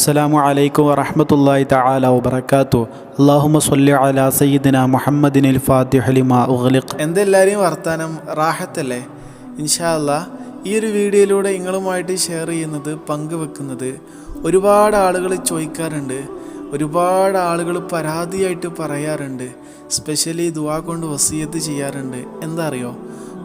അസ്സലാമു അലൈക്കും വറഹ്മത്തുള്ളാഹി തആല വാത്തു അല്ലാഹുമ്മ സ്വല്ലി അലാ സയ്യിദിന മുഹമ്മദിനിൽ ഫാത്തിഹ ലിമാ ഉഗ്ലിഖ്. എന്തെല്ലാവരെയും വർത്താനം? റാഹത്തല്ലേ? ഇൻഷാ അല്ലാ ഈ ഒരു വീഡിയോയിലൂടെ നിങ്ങളുമായിട്ട് ഷെയർ ചെയ്യുന്നത് പങ്കുവെക്കുന്നത് ഒരുപാട് ആളുകൾ ചോദിക്കാറുണ്ട്. ഒരുപാട് ആളുകൾ പരാതിയായിട്ട് പറയാറുണ്ട്. സ്പെഷ്യലി ദുവാ കൊണ്ട് വസീയത്ത് ചെയ്യാറുണ്ട്. എന്താ അറിയോ?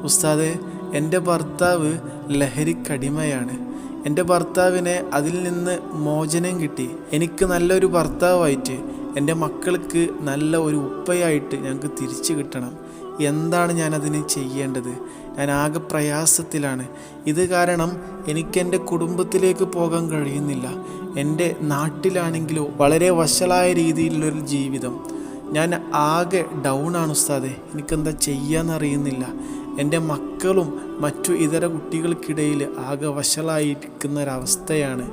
ഉസ്താദെ എന്റെ ഭർത്താവ് ലഹരിക്കടിമയാണ്. എന്റെ ഭർത്താവിനെ അതിൽ നിന്ന് മോചനം കിട്ടി. എനിക്ക് നല്ലൊരു ഭർത്താവായിട്ട് എന്റെ മക്കൾക്ക് നല്ല ഒരു ഉപ്പയായിട്ട് ഞങ്ങൾക്ക് തിരിച്ചു കിട്ടണം. എന്താണ് ഞാൻ അതിന് ചെയ്യേണ്ടത്? ഞാൻ ആകെ പ്രയാസത്തിലാണ്. ഇത് കാരണം എനിക്കെന്റെ കുടുംബത്തിലേക്ക് പോകാൻ കഴിയുന്നില്ല. എന്റെ നാട്ടിലാണെങ്കിലോ വളരെ വഷളായ രീതിയിലുള്ളൊരു ജീവിതം. ഞാൻ ആകെ ഡൗൺ ആണ് ഉസ്താദെ. എനിക്കെന്താ ചെയ്യാന്നറിയുന്നില്ല. എന്റെ മക്കളും മറ്റു ഇതര കുട്ടികൾക്കിടയിൽ ആകെ വശലായിരിക്കുന്ന ഒരവസ്ഥയാണ്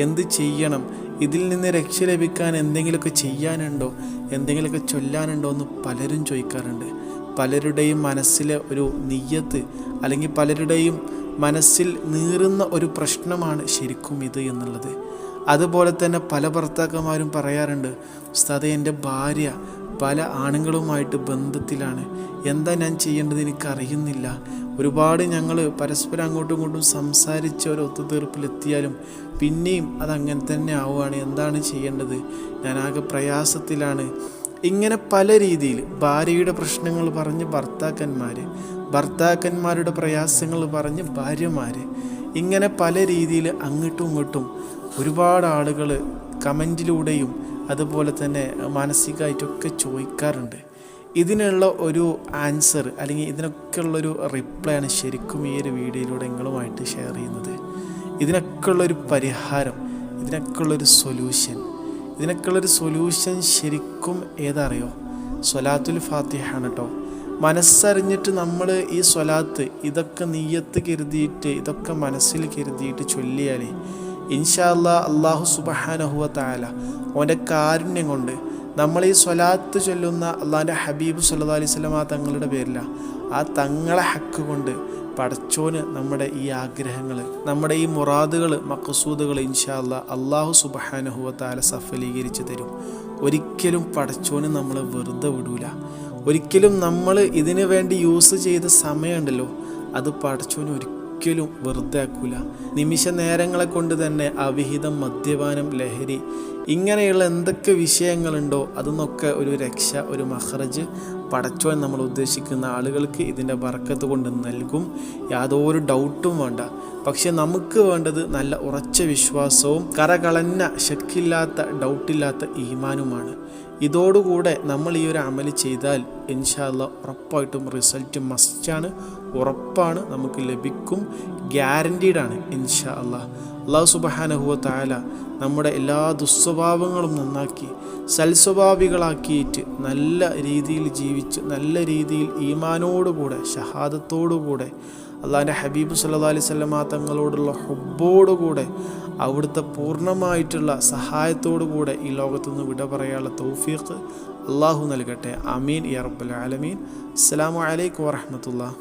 എന്ത് ചെയ്യണം? ഇതിൽ നിന്ന് രക്ഷ ലഭിക്കാൻ എന്തെങ്കിലുമൊക്കെ ചെയ്യാനുണ്ടോ? എന്തെങ്കിലുമൊക്കെ ചൊല്ലാനുണ്ടോ എന്ന് പലരും ചോദിക്കാറുണ്ട്. പലരുടെയും മനസ്സിലെ ഒരു നെയ്യത്ത് അല്ലെങ്കിൽ പലരുടെയും മനസ്സിൽ നീറുന്ന ഒരു പ്രശ്നമാണ് ശരിക്കും ഇത് എന്നുള്ളത്. അതുപോലെ തന്നെ പല ഭർത്താക്കന്മാരും പറയാറുണ്ട് ഉസ്താദ് എന്റെ ഭാര്യ പല ആണുങ്ങളുമായിട്ട് ബന്ധത്തിലാണ്. എന്താ ഞാൻ ചെയ്യേണ്ടത് എനിക്കറിയുന്നില്ല. ഒരുപാട് ഞങ്ങൾ പരസ്പരം അങ്ങോട്ടും ഇങ്ങോട്ടും സംസാരിച്ച് ഒരു ഒത്തുതീർപ്പിലെത്തിയാലും പിന്നെയും അതങ്ങനെ തന്നെ ആവുകയാണ്. എന്താണ് ചെയ്യേണ്ടത്? ഞാൻ ആകെ പ്രയാസത്തിലാണ്. ഇങ്ങനെ പല രീതിയിൽ ഭാര്യയുടെ പ്രശ്നങ്ങൾ പറഞ്ഞ് ഭർത്താക്കന്മാർ ഭർത്താക്കന്മാരുടെ പ്രയാസങ്ങൾ പറഞ്ഞ് ഭാര്യമാർ ഇങ്ങനെ പല രീതിയിൽ അങ്ങോട്ടും ഇങ്ങോട്ടും ഒരുപാട് ആളുകൾ കമന്റിലൂടെയും അതുപോലെ തന്നെ മാനസികമായിട്ടൊക്കെ ചോദിക്കാറുണ്ട്. ഇതിനുള്ള ഒരു ആൻസർ അല്ലെങ്കിൽ ഇതിനൊക്കെ ഉള്ളൊരു റിപ്ലൈ ആണ് ശരിക്കും ഈ ഒരു വീഡിയോയിലൂടെ നിങ്ങളുമായിട്ട് ഷെയർ ചെയ്യുന്നത്. ഇതിനൊക്കെ ഉള്ളൊരു പരിഹാരം ഇതിനൊക്കെ ഉള്ളൊരു സൊല്യൂഷൻ ഇതിനൊക്കെ ഉള്ളൊരു സൊല്യൂഷൻ ശരിക്കും ഏതറിയോ? സ്വലാത്തുൽ ഫാത്തിഹാണ് കേട്ടോ മനസ്സറിഞ്ഞിട്ട് നമ്മൾ ഈ സ്വലാത്ത് ഇതൊക്കെ നീയത്ത് കരുതിയിട്ട് ഇതൊക്കെ മനസ്സിൽ കരുതിയിട്ട് ചൊല്ലിയാലേ ഇൻഷാല്ല അള്ളാഹു സുബഹാനഹുവ താല അവന്റെ കാരുണ്യം കൊണ്ട് നമ്മൾ ഈ സ്വലാത്ത് ചൊല്ലുന്ന അള്ളാഹിന്റെ ഹബീബ് സല്ലാ അലൈഹി ആ തങ്ങളുടെ പേരില ആ തങ്ങളെ ഹക്ക് കൊണ്ട് പടച്ചോന് നമ്മുടെ ഈ ആഗ്രഹങ്ങൾ നമ്മുടെ ഈ മുറാദുകൾ മക്കസൂദുകൾ ഇൻഷാല്ല അള്ളാഹു സുബഹാനഹുവ താല സഫലീകരിച്ച് തരും. ഒരിക്കലും പടച്ചോന് നമ്മൾ വെറുതെ വിടൂല. ഒരിക്കലും നമ്മൾ ഇതിനു വേണ്ടി യൂസ് ചെയ്ത സമയമുണ്ടല്ലോ അത് പടച്ചോന് ഒരിക്കലും ഒരിക്കലും വെറുതെ ആക്കൂല. നിമിഷ നേരങ്ങളെ കൊണ്ട് തന്നെ അവിഹിതം മദ്യപാനം ലഹരി ഇങ്ങനെയുള്ള എന്തൊക്കെ വിഷയങ്ങളുണ്ടോ അതൊന്നൊക്കെ ഒരു രക്ഷ ഒരു മഹ്റജ് പടച്ചോൻ നമ്മൾ ഉദ്ദേശിക്കുന്ന ആളുകൾക്ക് ഇതിന്റെ ബർക്കത്ത് കൊണ്ട് നൽകും. യാതൊരു ഡൗട്ടും വേണ്ട. പക്ഷെ നമുക്ക് വേണ്ടത് നല്ല ഉറച്ച വിശ്വാസവും കരകളഞ്ഞ ശക്കില്ലാത്ത ഡൗട്ടില്ലാത്ത ഈമാനുമാണ്. ഇതോടുകൂടെ നമ്മൾ ഈ ഒരു അമൽ ചെയ്താൽ ഇൻഷാല്ല ഉറപ്പായിട്ടും റിസൾട്ട് മസ്റ്റാണ് ഉറപ്പാണ് നമുക്ക് ലഭിക്കും. ഗ്യാരന്റീഡാണ് ഇൻഷാ അള്ളാഹ് അള്ളാഹു സുബഹാനഹുവ താല നമ്മുടെ എല്ലാ ദുസ്വഭാവങ്ങളും നന്നാക്കി സൽസ്വഭാവികളാക്കിയിട്ട് നല്ല രീതിയിൽ ജീവിച്ച് നല്ല രീതിയിൽ ഈമാനോടുകൂടെ ഷഹാദത്തോടുകൂടെ അള്ളാഹിന്റെ ഹബീബ് സല്ലാ അലൈഹി സ്വലമ തങ്ങളോടുള്ള ഹുബോടുകൂടെ അവിടുത്തെ പൂർണമായിട്ടുള്ള സഹായത്തോടുകൂടെ ഈ ലോകത്തുനിന്ന് വിട പറയാനുള്ള തൗഫീഖ് അള്ളാഹു നൽകട്ടെ. അമീൻ യാ ആലമീൻ. അസ്സാം വലൈക്കും വാഹമത്തുള്ള